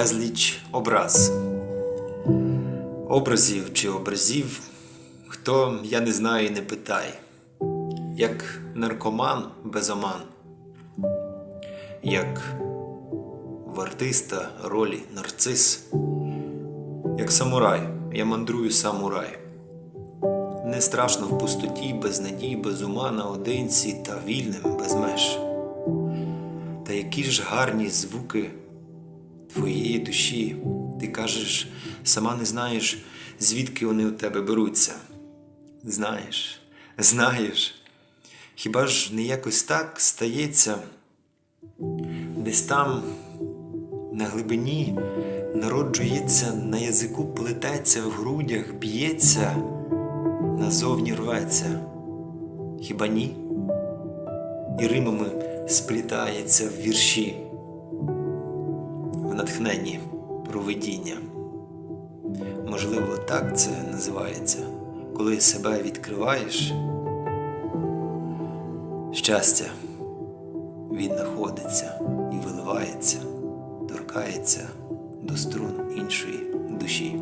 безліч образ. Образів чи образів, хто я не знаю і не питай, як наркоман без оман, як в артиста ролі нарцис, як самурай, я мандрую самурай. Не страшно в пустоті, без надій, без ума наодинці та вільним без меж. Та які ж гарні звуки твоєї душі. Ти кажеш, сама не знаєш, звідки вони у тебе беруться. Знаєш, знаєш. Хіба ж не якось так стається? Десь там, на глибині, народжується, на язику плететься, в грудях б'ється, назовні рветься. Хіба ні? І римами сплітається в вірші в натхненні провидіння. Можливо, так це називається, коли себе відкриваєш. Щастя віднаходиться і виливається, торкається до струн іншої душі.